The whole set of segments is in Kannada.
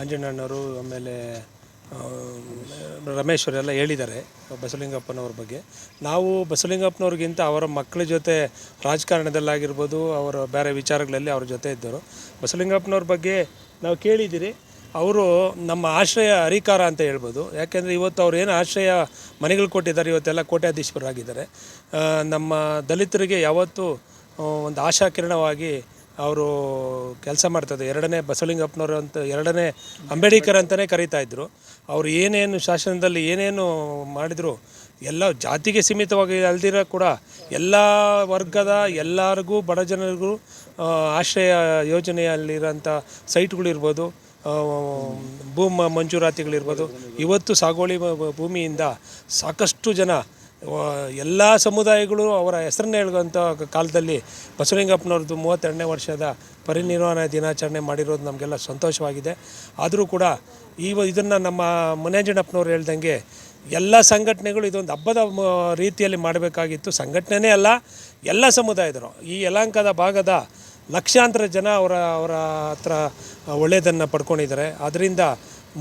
ಆಂಜಣ್ಣನವರು ಆಮೇಲೆ ರಮೇಶ್ ರಮೇಶ್ವರೆಲ್ಲ ಹೇಳಿದ್ದಾರೆ ಬಸಲಿಂಗಪ್ಪನವ್ರ ಬಗ್ಗೆ. ನಾವು ಬಸವಲಿಂಗಪ್ಪನವ್ರಿಗಿಂತ ಅವರ ಮಕ್ಕಳ ಜೊತೆ ರಾಜಕಾರಣದಲ್ಲಾಗಿರ್ಬೋದು, ಅವರ ಬೇರೆ ವಿಚಾರಗಳಲ್ಲಿ ಅವ್ರ ಜೊತೆ ಇದ್ದರು. ಬಸಲಿಂಗಪ್ಪನವ್ರ ಬಗ್ಗೆ ನಾವು ಕೇಳಿದ್ದೀರಿ. ಅವರು ನಮ್ಮ ಆಶ್ರಯ ಹರಿಕಾರ ಅಂತ ಹೇಳ್ಬೋದು. ಯಾಕೆಂದರೆ ಇವತ್ತು ಅವ್ರು ಏನು ಆಶ್ರಯ ಮನೆಗಳು ಕೊಟ್ಟಿದ್ದಾರೆ, ಇವತ್ತೆಲ್ಲ ಕೋಟ್ಯಾಧೀಶ್ವರಾಗಿದ್ದಾರೆ ನಮ್ಮ ದಲಿತರಿಗೆ ಯಾವತ್ತೂ ಒಂದು ಆಶಾಕಿರಣವಾಗಿ ಅವರು ಕೆಲಸ ಮಾಡ್ತದೆ ಎರಡನೇ ಬಸವಲಿಂಗಪ್ಪನವರು ಅಂತ, ಎರಡನೇ ಅಂಬೇಡ್ಕರ್ ಅಂತಲೇ ಕರೀತಾ ಇದ್ದರು ಅವರು ಏನೇನು ಶಾಸನದಲ್ಲಿ ಏನೇನು ಮಾಡಿದ್ರು, ಎಲ್ಲ ಜಾತಿಗೆ ಸೀಮಿತವಾಗಿ ಅಲ್ದಿರ ಕೂಡ ಎಲ್ಲ ವರ್ಗದ ಎಲ್ಲರಿಗೂ, ಬಡ ಜನರಿಗೂ ಆಶ್ರಯ ಯೋಜನೆಯಲ್ಲಿರೋಂಥ ಸೈಟ್ಗಳಿರ್ಬೋದು ಭೂ ಭೂಮ ಮಂಜೂರಾತಿಗಳಿರ್ಬೋದು, ಇವತ್ತು ಸಾಗುವಳಿ ಭೂಮಿಯಿಂದ ಸಾಕಷ್ಟು ಜನ ಎಲ್ಲ ಸಮುದಾಯಗಳು ಅವರ ಹೆಸರನ್ನ ಹೇಳುವಂಥ ಕಾಲದಲ್ಲಿ ಬಸವಲಿಂಗಪ್ಪನವ್ರದ್ದು ಮೂವತ್ತೆರಡನೇ ವರ್ಷದ ಪರಿನಿರ್ವಾಣ ದಿನಾಚರಣೆ ಮಾಡಿರೋದು ನಮಗೆಲ್ಲ ಸಂತೋಷವಾಗಿದೆ. ಆದರೂ ಕೂಡ ಈ ಇದನ್ನು ನಮ್ಮ ಮುನೇಂಜಣ್ಣಪ್ಪನವ್ರು ಹೇಳ್ದಂಗೆ ಎಲ್ಲ ಸಂಘಟನೆಗಳು ಇದೊಂದು ಹಬ್ಬದ ರೀತಿಯಲ್ಲಿ ಮಾಡಬೇಕಾಗಿತ್ತು. ಸಂಘಟನೆನೇ ಅಲ್ಲ, ಎಲ್ಲ ಸಮುದಾಯದರು ಈ ಯಲಾಂಕದ ಭಾಗದ ಲಕ್ಷಾಂತರ ಜನ ಅವರ ಅವರ ಹತ್ರ ಒಳ್ಳೆಯದನ್ನು ಪಡ್ಕೊಂಡಿದ್ದಾರೆ. ಅದರಿಂದ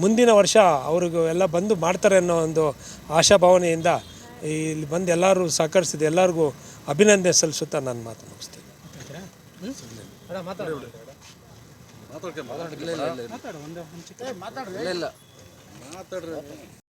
ಮುಂದಿನ ವರ್ಷ ಅವ್ರಿಗೂ ಎಲ್ಲ ಬಂದು ಮಾಡ್ತಾರೆ ಅನ್ನೋ ಒಂದು ಆಶಾಭಾವನೆಯಿಂದ ಇಲ್ಲಿ ಬಂದು ಎಲ್ಲರೂ ಸಹಕರಿಸಿದ ಎಲ್ಲರಿಗೂ ಅಭಿನಂದನೆ ಸಲ್ಲಿಸುತ್ತಾ ನಾನು ಮಾತು ಮುಗಿಸ್ತೀನಿ. ಇಲ್ಲ ಇಲ್ಲ.